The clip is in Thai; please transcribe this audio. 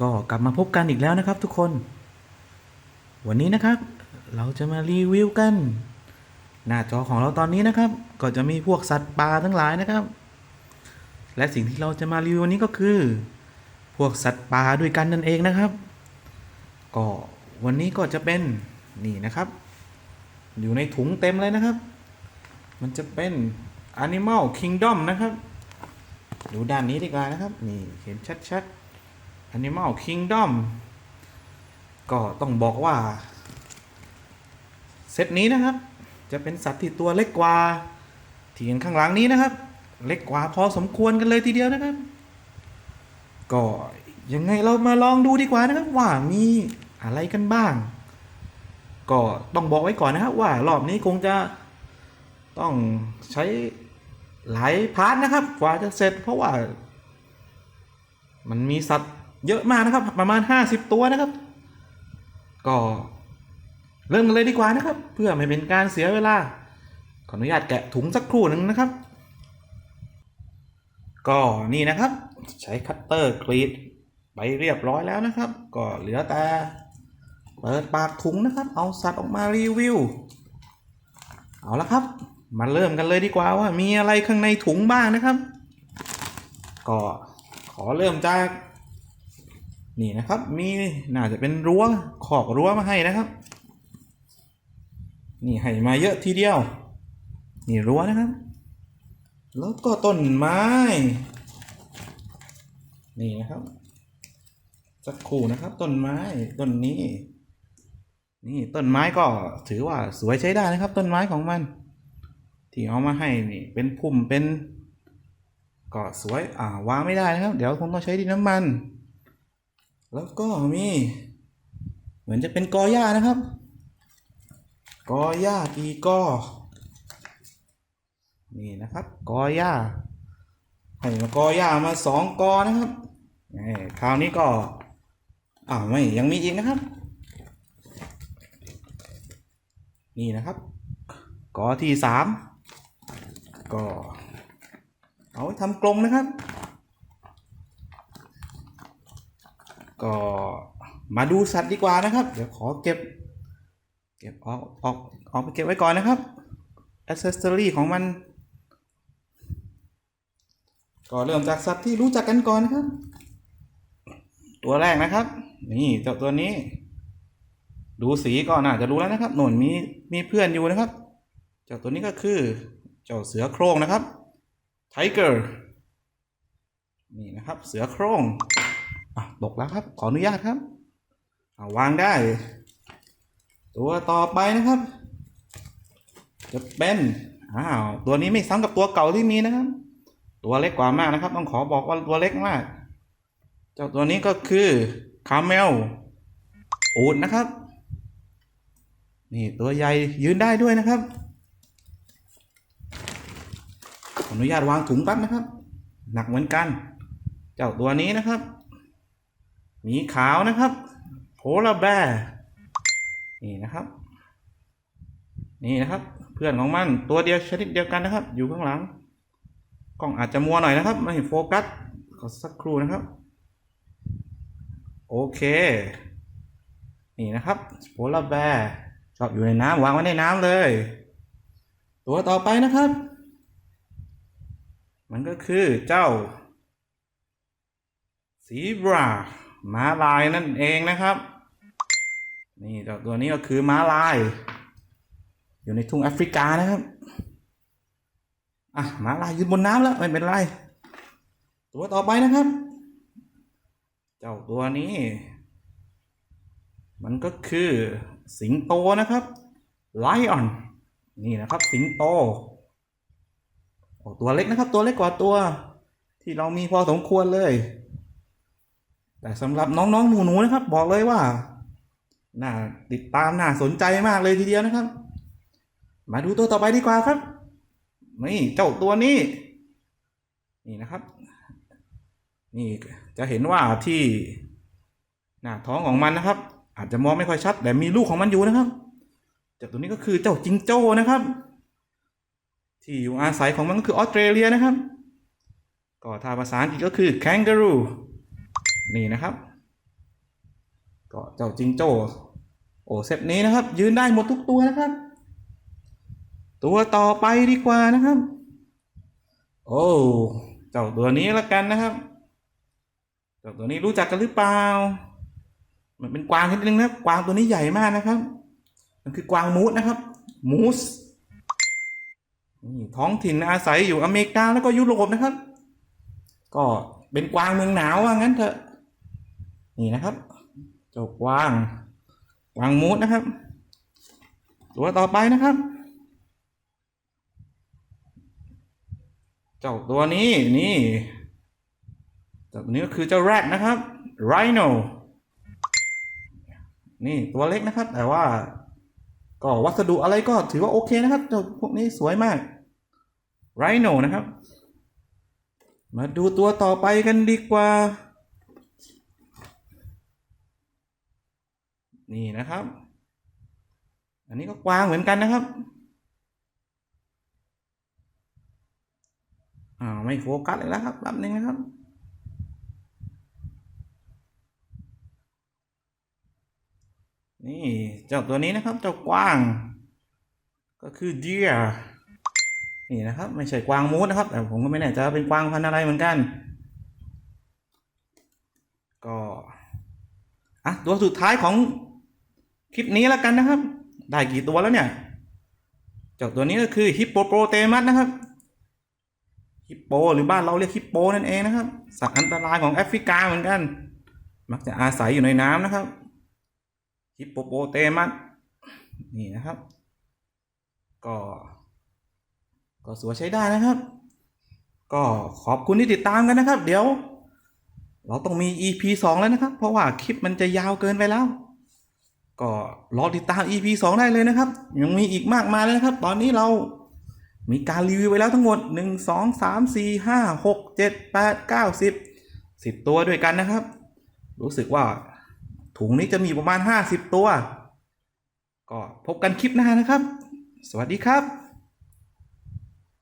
ก็กลับมาพบกันอีกแล้วนะครับทุกคน วันนี้นะครับ เราจะมารีวิวกัน หน้าจอของเราตอนนี้นะครับ ก็จะมีพวกสัตว์ป่าทั้งหลายนะครับ และสิ่งที่เราจะมารีวิววันนี้ก็คือ พวกสัตว์ป่าด้วยกันนั่นเองนะครับ ก็วันนี้ก็จะเป็นนี่นะครับ อยู่ในถุงเต็มเลยนะครับ มันจะเป็น Animal Kingdom นะครับ ดูด้านนี้ดีกว่านะครับ นี่เห็นชัดๆ Animal Kingdom ก็ต้องบอกว่า เซตนี้นะครับ จะเป็นสัตว์ที่ตัวเล็กกว่าที่เห็นข้างหลังนี้นะครับ เล็กกว่าพอสมควรกันเลยทีเดียวนะครับ ก็ยังไงเรามาลองดูดีกว่านะครับว่ามีอะไรกันบ้าง ก็ต้องบอกไว้ก่อนนะครับว่ารอบนี้คงจะต้องใช้หลายพาร์ทนะครับกว่าจะเสร็จเพราะว่า มันมีสัตว์ เยอะมากนะครับ ประมาณ 50 ตัวนะครับ ก็เริ่มกันเลยดีกว่านะครับ เพื่อไม่เป็นการเสียเวลา ขออนุญาตแกะถุงสักครู่หนึ่งนะครับ ก็นี่นะครับ ใช้คัตเตอร์กรีดไปเรียบร้อยแล้วนะครับ ก็เหลือแต่เปิดปากถุงนะครับ เอาสัตว์ออกมารีวิว เอาละครับ มาเริ่มกันเลยดีกว่าว่ามีอะไรข้างในถุงบ้างนะครับ ก็ขอเริ่มจาก นี่นะครับ มีน่าจะเป็นรั้วขอบรั้วมาให้นะครับ นี่ให้มาเยอะทีเดียว นี่รั้วนะครับ แล้วก็ต้นไม้ นี่นะครับสักครู่นะครับ ต้นไม้ต้นนี้ นี่ต้นไม้ก็ถือว่าสวยใช้ได้นะครับ ต้นไม้ของมัน ที่เอามาให้นี่เป็นพุ่มเป็นก็สวยอ่าวางไม่ได้นะครับ เดี๋ยวคงต้องใช้ดินน้ำมัน แล้วก็มี เหมือนจะเป็นกอหญ้านะครับ กอหญ้าอีกอนี่นะครับกอหญ้าให้มากอหญ้ามาสองกอนะครับคราวนี้ก็อ่าไม่ยังมีอีกนะครับ นี่นะครับกอที่สามก็เอาทำกรงนะครับ ก็มาดูสัตว์ดีกว่านะครับ เดี๋ยวขอเก็บ เก็บออกออกออกไปเก็บไว้ก่อนนะครับอ c เซสซอรี่ของมัน ก็เริ่มจากสัตว์ที่รู้จักกันก่อนนะครับ ตัวแรกนะครับ นี่เจ้าตัวนี้ ดูสีก็น่าจะรู้แล้วนะครับหนุนมีมีเพื่อนอยู่นะครับ เจ้าตัวนี้ก็คือเจ้าเสือโคร่งนะครับไทเกอร์นี่นะครับ เสือโคร่ง อะตกแล้วครับ ขออนุญาตครับอาวางได้ ตัวต่อไปนะครับ จะเป็นอ้าวตัวนี้ไม่ซ้ำกับตัวเก่าที่มีนะครับ ตัวเล็กกว่ามากนะครับ ต้องขอบอกว่าตัวเล็กมาก เจ้าตัวนี้ก็คือคาเมลอูดนะครับ นี่ตัวใหญ่ยืนได้ด้วยนะครับขออนุญาตวางถุงแป๊บนะครับ หนักเหมือนกัน เจ้าตัวนี้นะครับ หมีขาวนะครับโพลาแบร์นี่นะครับ นี่นะครับ เพื่อนของมันตัวเดียวชนิดเดียวกันนะครับ อยู่ข้างหลัง กล้องอาจจะมัวหน่อยนะครับ ไม่โฟกัสขอสักครู่นะครับ โอเค นี่นะครับโพลาร์แบร์ชอบอยู่ในน้ำวางไว้ในน้ำเลย ตัวต่อไปนะครับ มันก็คือเจ้าซีบรา ม้าลายนั่นเองนะครับ นี่ตัวนี้ก็คือม้าลาย อยู่ในทุ่งแอฟริกานะครับอะม้าลายยืนบนน้ำแล้วไม่เป็นไร ตัวต่อไปนะครับ เจ้าตัวนี้ มันก็คือสิงโตนะครับไลออนนี่นะครับ สิงโตโอ้ตัวเล็กนะครับ ตัวเล็กกว่าตัว ที่เรามีพอสมควรเลย แต่สำหรับน้องๆหนูๆนะครับ บอกเลยว่าน่าติดตามน่าสนใจมากเลยทีเดียวนะครับ มาดูตัวต่อไปดีกว่าครับนี่เจ้าตัวนี้ นี่นะครับ นี่จะเห็นว่าที่หน้าท้องของมันนะครับ อาจจะมองไม่ค่อยชัด แต่มีลูกของมันอยู่นะครับเจ้าตัวนี้ก็คือเจ้าจิงโจ้นะครับ ที่อยู่อาศัยของมันก็คือออสเตรเลียนะครับ ก็ถ้าภาษาอังกฤษก็คือ kangaroo นี่นะครับ ก็เจ้าจิงโจ้โอ้เซตนี้นะครับ ยืนได้หมดทุกตัวนะครับ ตัวต่อไปดีกว่านะครับ โอ้เจ้าตัวนี้ละกันนะครับเจ้าตัวนี้รู้จักกันหรือเปล่า มันเป็นกวางชนิดนึงนะครับกวางตัวนี้ใหญ่มากนะครับ มันคือกวางมูสนะครับ มูสนี่ท้องถิ่นอาศัยอยู่อเมริกาแล้วก็ยุโรปนะครับ ก็เป็นกวางเมืองหนาวว่างั้นเถอะ นี่นะครับเจ้ากวางกวางมูสนะครับ ตัวต่อไปนะครับเจ้าตัวนี้นี่ตัวนี้ก็คือเจ้าแรดนะครับ Rhino นี่ตัวเล็กนะครับ แต่ว่า ก็วัสดุอะไรก็ถือว่าโอเคนะครับเจ้าพวกนี้สวยมาก Rhino นะครับ มาดูตัวต่อไปกันดีกว่า นี่นะครับ อันนี้ก็กวางเหมือนกันนะครับอ่าไม่โฟกัสเลยแล้วครับแป๊บนึงนะครับนี่เจ้าตัวนี้นะครับเจ้ากวาง ก็คือ deer นี่นะครับ ไม่ใช่กวางมูสนะครับ แต่ผมก็ไม่แน่ใจว่าเป็นกวางพันธุ์อะไรเหมือนกัน ก็อะตัวสุดท้ายของ คลิปนี้แล้วกันนะครับ ได้กี่ตัวแล้วเนี่ยเจ้าตัวนี้ก็คือฮิปโปโปรเตมัสนะครับฮิปโปหรือบ้านเราเรียกฮิปโปนั่นเองนะครับ สัตว์อันตรายของแอฟริกาเหมือนกัน มักจะอาศัยอยู่ในน้ำนะครับฮิปโปโปเตมัสนี่นะครับ ก็ ก็สวยใช้ได้นะครับ ก็ขอบคุณที่ติดตามกันนะครับ เดี๋ยว เราต้องมี EP สองแล้วนะครับ เพราะว่าคลิปมันจะยาวเกินไปแล้ว ก็รอติดตาม EP สองได้เลยนะครับ ยังมีอีกมากมายเลยนะครับ ตอนนี้เรามีการรีวิวไปแล้วทั้งหมด 1 2 3 4 5 6 7 8 9 10 10 ตัวด้วยกันนะครับ รู้สึกว่าถุงนี้จะมีประมาณ 50 ตัว ก็พบกันคลิปหน้านะครับ สวัสดีครับ